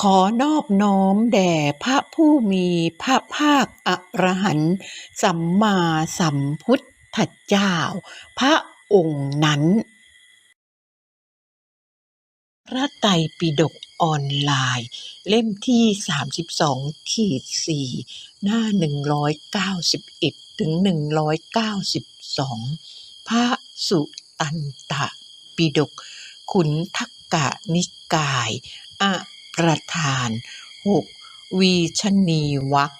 ขอนอบน้อมแด่พระผู้มีพระภาคอรหันต์สัมมาสัมพุทธเจ้า พระองค์นั้น พระไตรปิฎกออนไลน์ เล่มที่ 32 ขีด 4 หน้า 191 ถึง 192 พระสุตันตปิฎกขุนทักกะนิกายอ ประธาน 6. วีชนีวรรค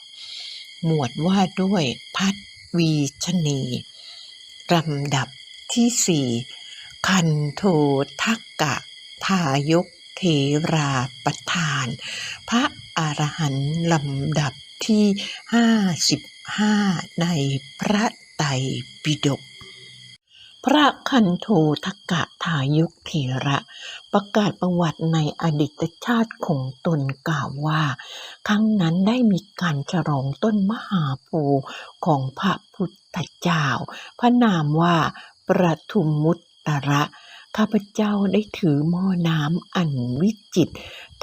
หมวดว่าด้วยพัฒวีชนีลำดับที่สี่คันโททักกะ ทายกเทราประธาน พระอรหันต์ลำดับที่ห้าสิบห้าในพระไตรปิฎก พระคันโททกะทายกเถระ ประกาศประวัติในอดีตชาติของตนกล่าวว่า ครั้งนั้นได้มีการฉลองต้นมหาโพธิ์ของพระพุทธเจ้า พระนามว่าประทุมมุตตระข้าพเจ้าได้ถือหม้อน้ำอันวิจิต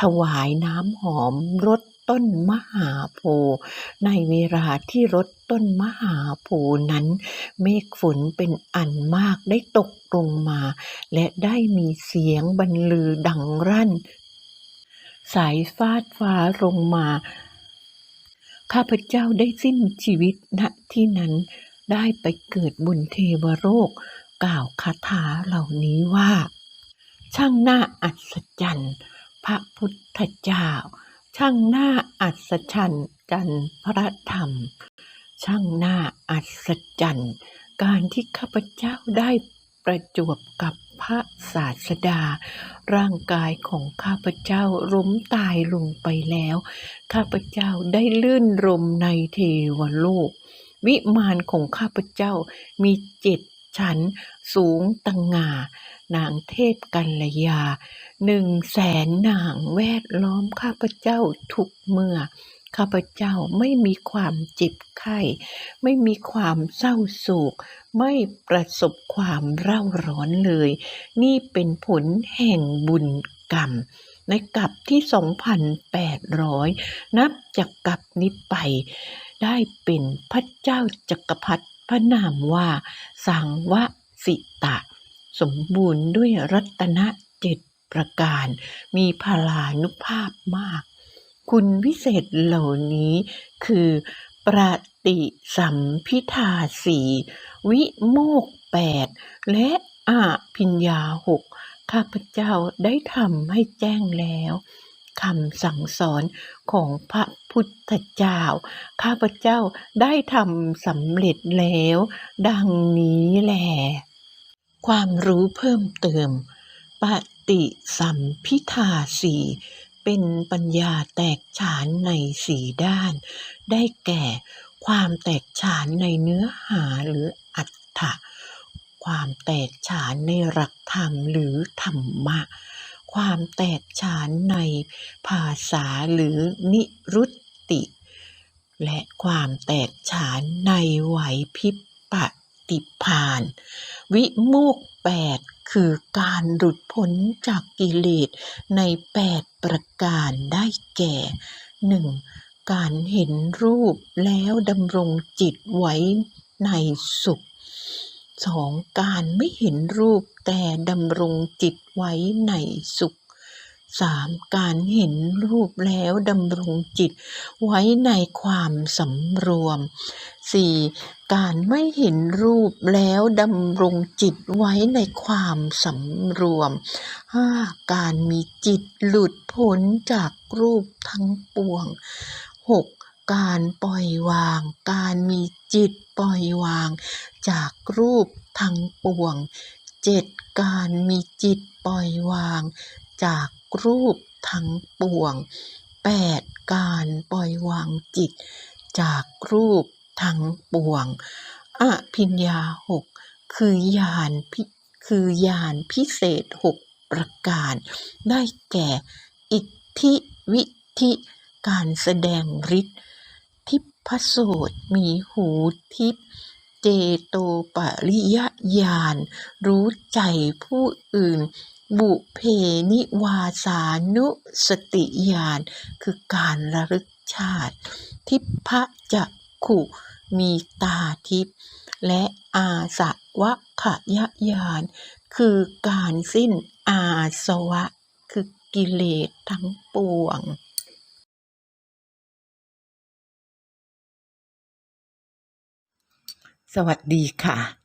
ถวายน้ำหอมรด ต้นมหาโพธิ์ในเวลาที่รดต้นมหาโพธิ์นั้น เมฆฝนเป็นอันมากได้ตกลงมา และได้มีเสียงบรรลือดังรั่น สายฟาดฟ้าลงมา ข้าพเจ้าได้สิ้นชีวิตณที่นั้นได้ไปเกิดบนเทวโลกกล่าวคาถาเหล่านี้ว่า ช่างน่าอัศจรรย์ พระพุทธเจ้า ช่างหน่าอัศจรรย์กันพระธรรม ช่างหน่าอัศจรรย์การที่ข้าพเจ้าได้ประจวบกับพระศาสดา ร่างกายของข้าพเจ้าล้มตายลงไปแล้ว ข้าพเจ้าได้ลื่นรมในเทวโลก วิมานของข้าพเจ้ามีเจ็ด ชั้นสูงตังงานางเทพกัลยา หนึ่งแสนนางแวดล้อมข้าพเจ้าทุกเมื่อ ข้าพเจ้าไม่มีความเจ็บไข้ ไม่มีความเศร้าโศก ไม่ประสบความเร่าร้อนเลย นี่เป็นผลแห่งบุญกรรม ในกลับที่ 2,800 นับจากกลับนี้ไป ได้เป็นพระเจ้าจักรพรรดิ พระนามว่า สังวสิตะ สมบูรณ์ด้วยรัตนะเจ็ดประการ มีพลานุภาพมาก คุณวิเศษเหล่านี้คือประติสัมพิทาสีวิโมกแปดและอาพิญญาหกข้าพเจ้าได้ทำให้แจ้งแล้ว คำสั่งสอนของพระพุทธเจ้า ข้าพเจ้าได้ทำสำเร็จแล้ว ดังนี้แหละความรู้เพิ่มเติม ปฏิสัมพิทาสีเป็นปัญญาแตกฉานในสี่ด้าน ได้แก่ความแตกฉานในเนื้อหาหรืออัตถะ ความแตกฉานในหลักธรรมหรือธรรมะ ความแตกฉานในภาษาหรือนิรุตติ และความแตกฉานในไหวพริบปฏิภาณวิโมกแปดคือการหลุดพ้นจากกิเลสในแปดประการได้แก่หนึ่งการเห็นรูปแล้วดำรงจิตไว้ในสุข สองการไม่เห็นรูปแต่ดำรงจิตไว้ในสุขสามการเห็นรูปแล้วดำรงจิตไว้ในความสำรวมสี่การไม่เห็นรูปแล้วดำรงจิตไว้ในความสำรวมห้าการมีจิตหลุดพ้นจากรูปทั้งปวงห การปล่อยวาง การมีจิตปล่อยวาง จากรูปทั้งปวงเจ็ดการมีจิตปล่อยวาง จากรูปทั้งปวงแปดการปล่อยวางจิต จากรูปทั้งปวงอภิญญาหกคือญาณพิคือญาณพิเศษหกประการ ได้แก่ อิทธิวิธิการแสดงฤทธิ์ ทิพโสตมีหูทิพเจโตปริยญาณรู้ใจผู้อื่น บุเพนิวาสานุสติญาณคือการระลึกชาติ ทิพพจักขุมีตาทิพและอาสวะขยญาณคือการสิ้นอาสวะ คือกิเลสทั้งปวง สวัสดีค่ะ